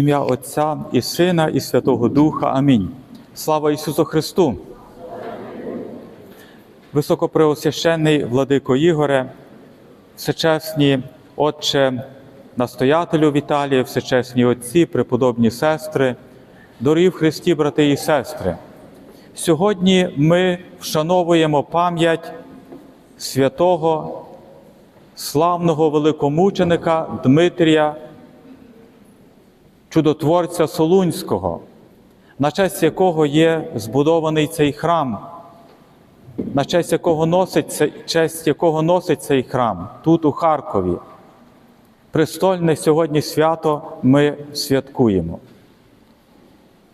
Ім'я Отця і Сина, і Святого Духа. Амінь. Слава Ісусу Христу! Високопреосвященний владико Ігоре, всечесні Отче, настоятелю Віталія, всечесні отці, преподобні сестри, дорогі в Христі, брати і сестри. Сьогодні ми вшановуємо пам'ять святого, славного великомученика Дмитрія, чудотворця Солунського, на честь якого є збудований цей храм, на честь якого носить, честь якого носить цей храм тут, у Харкові. Престольне сьогодні свято ми святкуємо.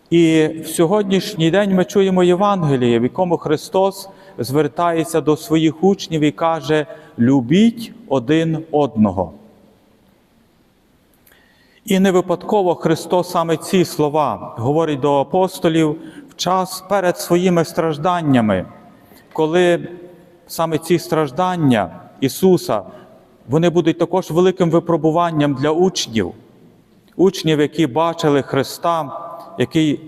І в сьогоднішній день ми чуємо Євангеліє, в якому Христос звертається до своїх учнів і каже: любіть один одного. І не випадково Христос саме ці слова говорить до апостолів в час перед своїми стражданнями, коли саме ці страждання Ісуса вони будуть також великим випробуванням для учнів, учнів, які бачили Христа, який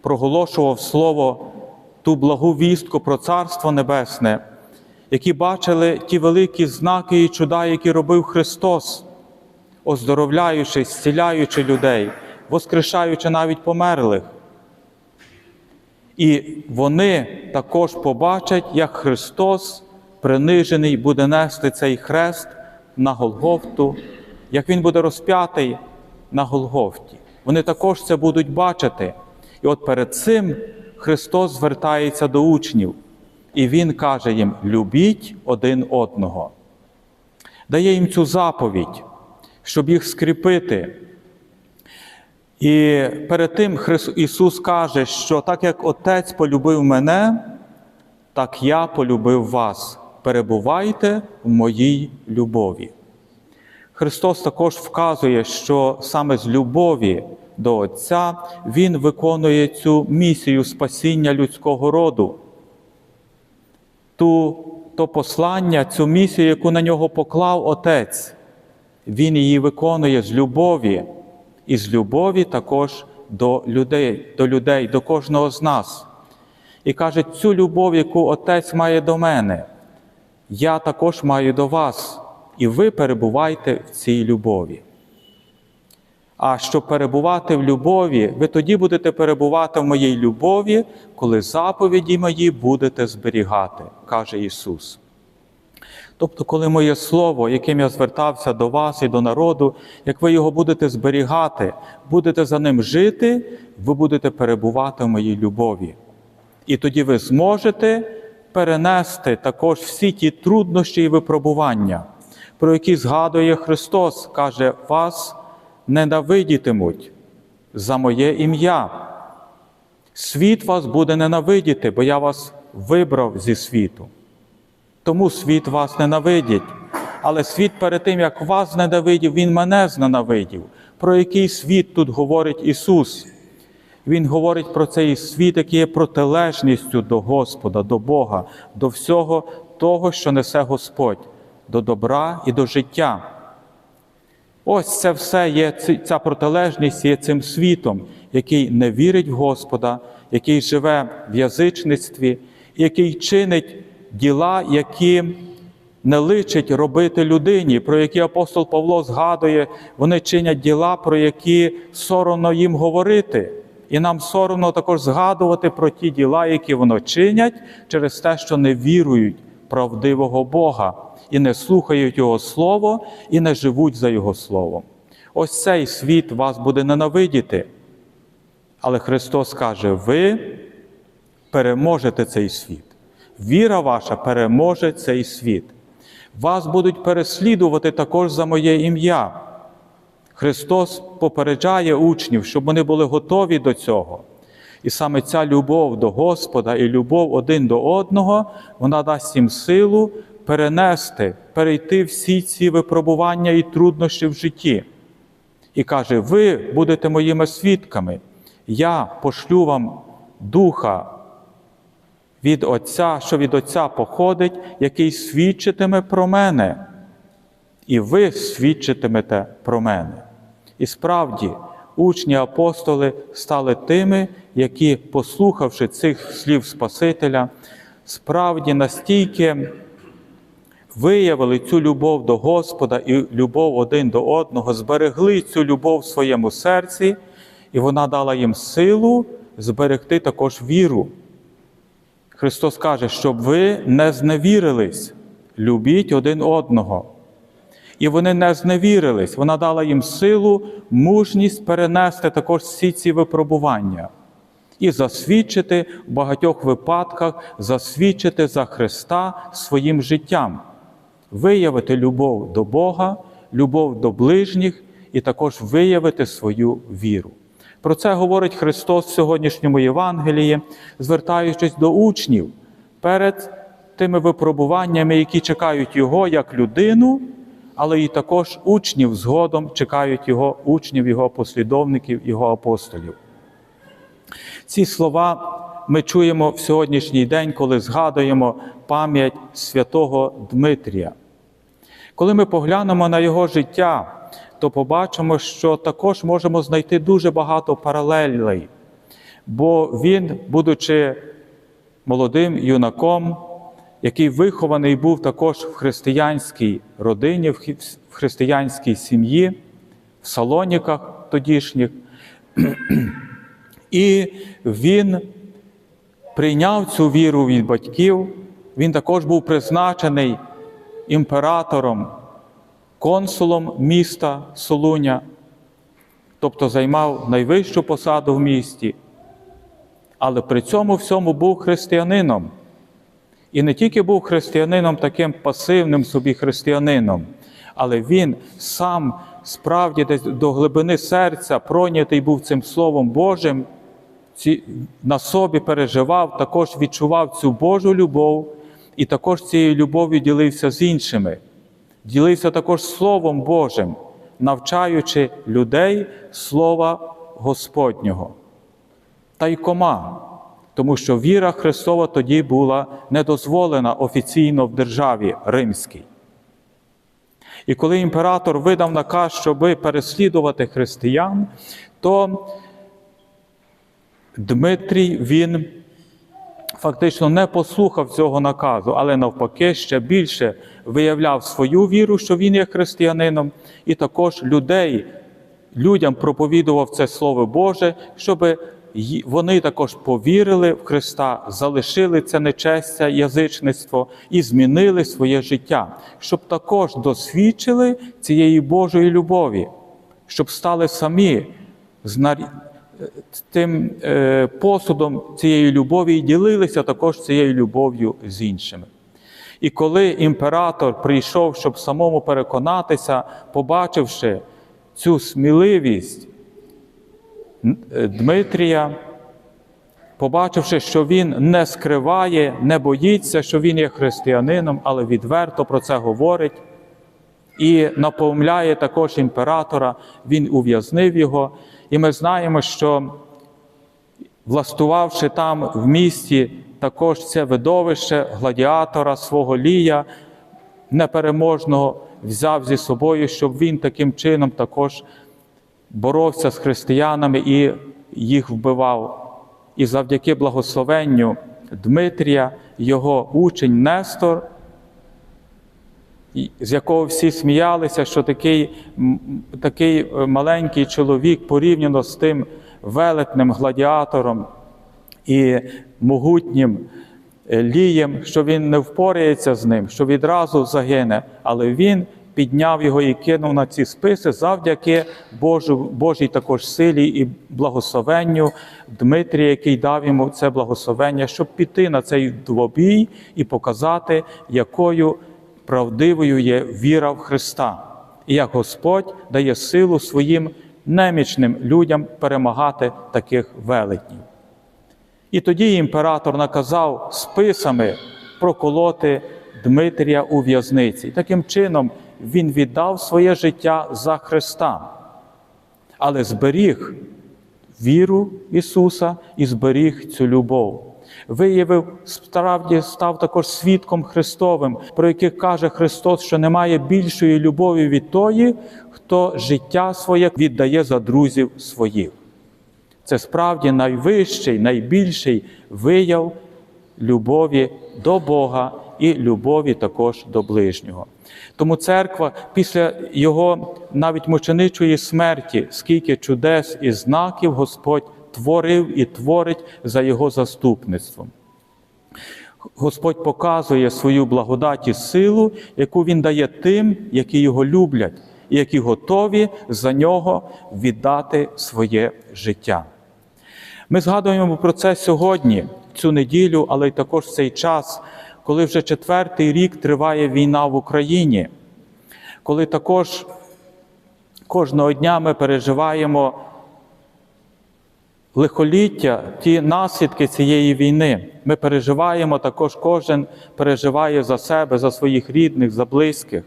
проголошував Слово, ту благу вістку про Царство Небесне, які бачили ті великі знаки і чуда, які робив Христос оздоровляючи, зціляючи людей, воскрешаючи навіть померлих. І вони також побачать, як Христос, принижений, буде нести цей хрест на Голгофту, як Він буде розп'ятий на Голгофті. Вони також це будуть бачити. І от перед цим Христос звертається до учнів, і Він каже їм: любіть один одного. Дає їм цю заповідь щоб їх скріпити. І перед тим Ісус каже, що так як Отець полюбив мене, так я полюбив вас. Перебувайте в моїй любові. Христос також вказує, що саме з любові до Отця Він виконує цю місію спасіння людського роду, ту, то послання, цю місію, яку на нього поклав Отець. Він її виконує з любові, і з любові також до людей, до людей, до кожного з нас. І каже, цю любов, яку Отець має до мене, я також маю до вас, і ви перебувайте в цій любові. А щоб перебувати в любові, ви тоді будете перебувати в моїй любові, коли заповіді мої будете зберігати, каже Ісус. Тобто, коли моє слово, яким я звертався до вас і до народу, як ви його будете зберігати, будете за ним жити, ви будете перебувати в моїй любові. І тоді ви зможете перенести також всі ті труднощі і випробування, про які згадує Христос, каже, вас ненавидітимуть за моє ім'я. Світ вас буде ненавидіти, бо я вас вибрав зі світу. Тому світ вас ненавидить. Але світ перед тим, як вас ненавидів, Він мене зненавидів. Про який світ тут говорить Ісус? Він говорить про цей світ, який є протилежністю до Господа, до Бога, до всього того, що несе Господь, до добра і до життя. Ось це все є, ця протилежність є цим світом, який не вірить в Господа, який живе в язичництві, який чинить діла, які не личить робити людині, про які апостол Павло згадує, вони чинять діла, про які соромно їм говорити. І нам соромно також згадувати про ті діла, які воно чинять, через те, що не вірують правдивого Бога і не слухають Його Слово, і не живуть за Його Словом. Ось цей світ вас буде ненавидіти. Але Христос каже: ви переможете цей світ. Віра ваша переможе цей світ. Вас будуть переслідувати також за моє ім'я. Христос попереджає учнів, щоб вони були готові до цього. І саме ця любов до Господа і любов один до одного, вона дасть їм силу перенести, перейти всі ці випробування і труднощі в житті. І каже: ви будете моїми свідками, я пошлю вам Духа від Отця, що від Отця походить, який свідчитиме про мене. І ви свідчитимете про мене. І справді, учні апостоли стали тими, які, послухавши цих слів Спасителя, справді настільки виявили цю любов до Господа і любов один до одного, зберегли цю любов в своєму серці, і вона дала їм силу зберегти також віру. Христос каже, щоб ви не зневірились, любіть один одного. І вони не зневірились, вона дала їм силу, мужність перенести також всі ці випробування і засвідчити в багатьох випадках, засвідчити за Христа своїм життям, виявити любов до Бога, любов до ближніх і також виявити свою віру. Про це говорить Христос в сьогоднішньому Євангелії, звертаючись до учнів перед тими випробуваннями, які чекають Його як людину, але і також учнів згодом чекають Його учнів, Його послідовників, Його апостолів. Ці слова ми чуємо в сьогоднішній день, коли згадуємо пам'ять святого Дмитрія. Коли ми поглянемо на його життя, то побачимо, що також можемо знайти дуже багато паралелей, бо він, будучи молодим юнаком, який вихований був також в християнській родині, в християнській сім'ї, в салоніках тодішніх, і він прийняв цю віру від батьків. Він також був призначений імператором, консулом міста Солуня, тобто займав найвищу посаду в місті, але при цьому всьому був християнином. І не тільки був християнином, таким пасивним собі християнином, але він сам справді десь до глибини серця пройнятий був цим Словом Божим, на собі переживав, також відчував цю Божу любов і також цією любов'ю ділився з іншими. Ділився також Словом Божим, навчаючи людей Слова Господнього. Та й кома, тому що віра Христова тоді була недозволена офіційно в державі римській. І коли імператор видав наказ, щоби переслідувати християн, то Дмитрій він фактично не послухав цього наказу, але навпаки ще більше виявляв свою віру, що він є християнином, і також людей, людям проповідував це Слово Боже, щоб вони також повірили в Христа, залишили це нечестя, язичництво і змінили своє життя, щоб також досвідчили цієї Божої любові, щоб стали самі тим е, посудом цієї любові і ділилися також цією любов'ю з іншими. І коли імператор прийшов, щоб самому переконатися, побачивши цю сміливість е, Дмитрія, побачивши, що він не скриває, не боїться, що він є християнином, але відверто про це говорить і наповняє також імператора, він ув'язнив його. І ми знаємо, що влаштувавши там в місті також це видовище гладіатора свого Лія, непереможного, взяв зі собою, щоб він таким чином також боровся з християнами і їх вбивав. І завдяки благословенню Дмитрія, його учень Нестор, з якого всі сміялися, що такий, такий маленький чоловік порівняно з тим велетним гладіатором і могутнім е, лієм, що він не впорається з ним, що відразу загине, але він підняв його і кинув на ці списи завдяки Божу, Божій також силі і благословенню. Дмитрія, який дав йому це благословення, щоб піти на цей двобій і показати, якою правдивою є віра в Христа, і як Господь дає силу своїм немічним людям перемагати таких велетнів. І тоді імператор наказав списами проколоти Дмитрія у в'язниці. Таким чином він віддав своє життя за Христа, але зберіг віру Ісуса і зберіг цю любов. Виявив, справді став також свідком Христовим, про яких каже Христос, що немає більшої любові від тої, хто життя своє віддає за друзів своїх. Це справді найвищий, найбільший вияв любові до Бога і любові також до ближнього. Тому церква після його навіть мученичої смерті, скільки чудес і знаків Господь творив і творить за його заступництвом. Господь показує свою благодать і силу, яку Він дає тим, які його люблять, і які готові за нього віддати своє життя. Ми згадуємо про це сьогодні, цю неділю, але й також цей час, коли вже четвертий рік триває війна в Україні, коли також кожного дня ми переживаємо лихоліття, ті наслідки цієї війни. Ми переживаємо, також кожен переживає за себе, за своїх рідних, за близьких.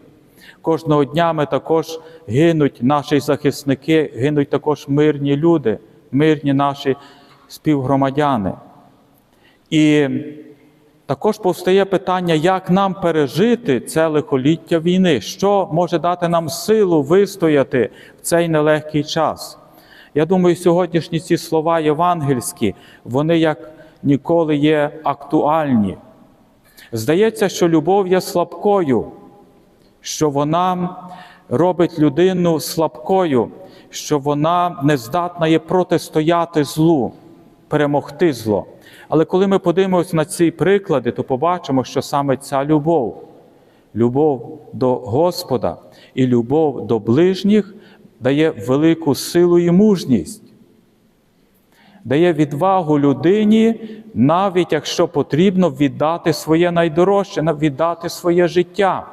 Кожного дня ми також гинуть наші захисники, гинуть також мирні люди, мирні наші співгромадяни. І також повстає питання, як нам пережити це лихоліття війни, що може дати нам силу вистояти в цей нелегкий час. Я думаю, сьогоднішні ці слова євангельські, вони як ніколи є актуальні. Здається, що любов є слабкою, що вона робить людину слабкою, що вона не здатна є протистояти злу, перемогти зло. Але коли ми подивимося на ці приклади, то побачимо, що саме ця любов, любов до Господа і любов до ближніх дає велику силу і мужність, дає відвагу людині, навіть якщо потрібно віддати своє найдорожче, віддати своє життя.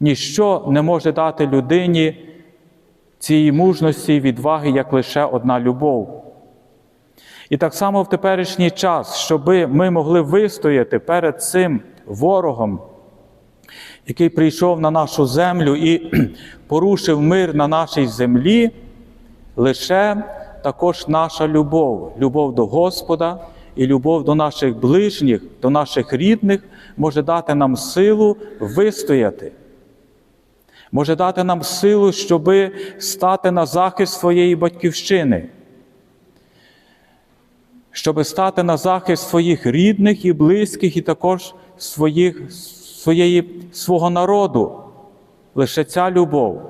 Ніщо не може дати людині цієї мужності і відваги, як лише одна любов. І так само в теперішній час, щоб ми могли вистояти перед цим ворогом, який прийшов на нашу землю і порушив мир на нашій землі, лише також наша любов, любов до Господа і любов до наших ближніх, до наших рідних може дати нам силу вистояти. Може дати нам силу, щоб стати на захист своєї батьківщини, щоб стати на захист своїх рідних і близьких, і також своїх, своєї, свого народу. Лише ця любов.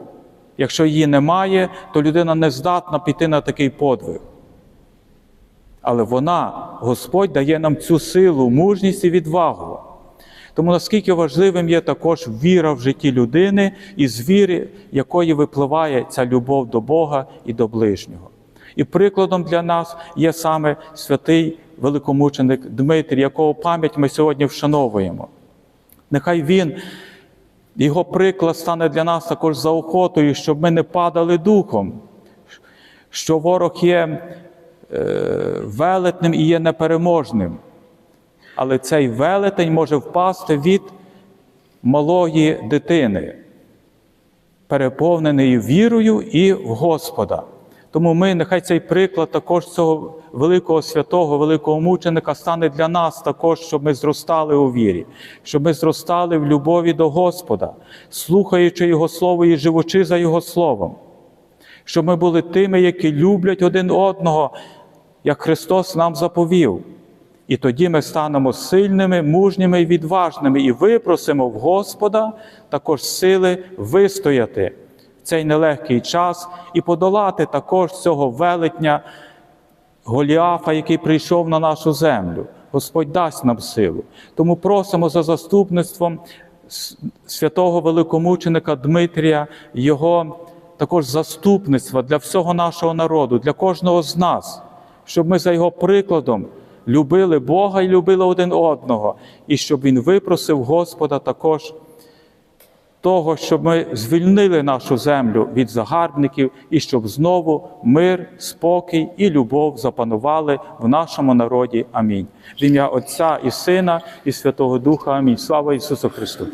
Якщо її немає, то людина не здатна піти на такий подвиг. Але вона, Господь, дає нам цю силу, мужність і відвагу. Тому наскільки важливим є також віра в житті людини і з віри, якої випливає ця любов до Бога і до ближнього. І прикладом для нас є саме святий великомученик Дмитрій, якого пам'ять ми сьогодні вшановуємо. Нехай він, його приклад стане для нас також заохотою, щоб ми не падали духом, що ворог є е, велетним і є непереможним. Але цей велетень може впасти від малої дитини, переповненої вірою і в Господа. Тому ми, нехай цей приклад також цього великого святого, великого мученика стане для нас також, щоб ми зростали у вірі, щоб ми зростали в любові до Господа, слухаючи Його Слово і живучи за Його Словом, щоб ми були тими, які люблять один одного, як Христос нам заповів. І тоді ми станемо сильними, мужніми і відважними і випросимо в Господа також сили вистояти цей нелегкий час і подолати також цього велетня Голіафа, який прийшов на нашу землю. Господь дасть нам силу. Тому просимо за заступництвом святого великомученика Дмитрія, його також заступництва для всього нашого народу, для кожного з нас, щоб ми за його прикладом любили Бога і любили один одного, і щоб Він випросив Господа також того, щоб ми звільнили нашу землю від загарбників і щоб знову мир, спокій і любов запанували в нашому народі. Амінь. В ім'я Отця і Сина, і Святого Духа. Амінь. Слава Ісусу Христу!